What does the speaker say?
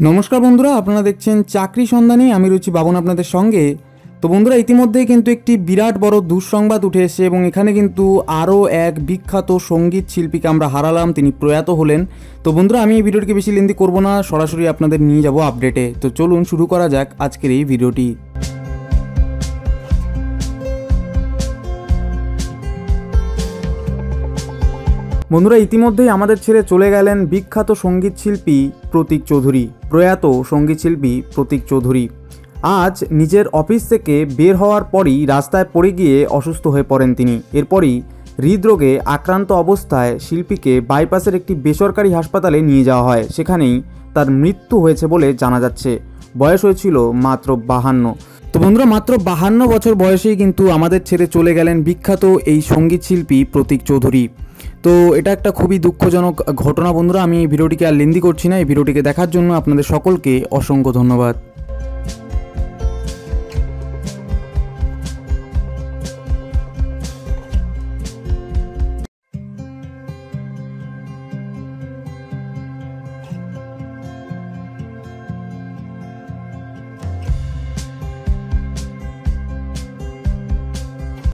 নমস্কার বন্ধুরা, আপনারা দেখছেন চাকরি সন্ধানে, আমি রুচি বাবন আপনাদের সঙ্গে। তো বন্ধুরা, ইতিমধ্যেই কিন্তু একটি বিরাট বড় দুঃসংবাদ উঠে এসেছে এবং এখানে কিন্তু আরও এক বিখ্যাত সংগীত শিল্পীকে আমরা হারালাম, তিনি প্রয়াত হলেন। তো বন্ধুরা, আমি এই ভিডিওটিকে বেশি লেন্দি করব না, সরাসরি আপনাদের নিয়ে যাব আপডেটে তো চলুন শুরু করা যাক আজকের এই ভিডিওটি। বন্ধুরা, ইতিমধ্যেই আমাদের ছেড়ে চলে গেলেন বিখ্যাত সংগীত শিল্পী প্রতীক চৌধুরী, প্রয়াত সংগীত শিল্পী প্রতীক চৌধুরী। আজ নিজের অফিস থেকে বের হওয়ার পরই রাস্তায় পড়ে গিয়ে অসুস্থ হয়ে পড়েন তিনি। এরপরই হৃদরোগে আক্রান্ত অবস্থায় শিল্পীকে বাইপাসের একটি বেসরকারি হাসপাতালে নিয়ে যাওয়া হয়। সেখানেই তার মৃত্যু হয়েছে বলে জানা যাচ্ছে। বয়স হয়েছিল মাত্র বাহান্ন। তো বন্ধুরা, মাত্র বাহান্ন বছর বয়সেই কিন্তু আমাদের ছেড়ে চলে গেলেন বিখ্যাত এই সংগীত শিল্পী প্রতীক চৌধুরী। তো এটা একটা খুবই দুঃখজনক ঘটনা বন্ধুরা, আমি ভিডিওটিকে আর লেন্দি করছি না। এই ভিডিওটিকে দেখার জন্য আপনাদের সকলকে অসংখ্য ধন্যবাদ।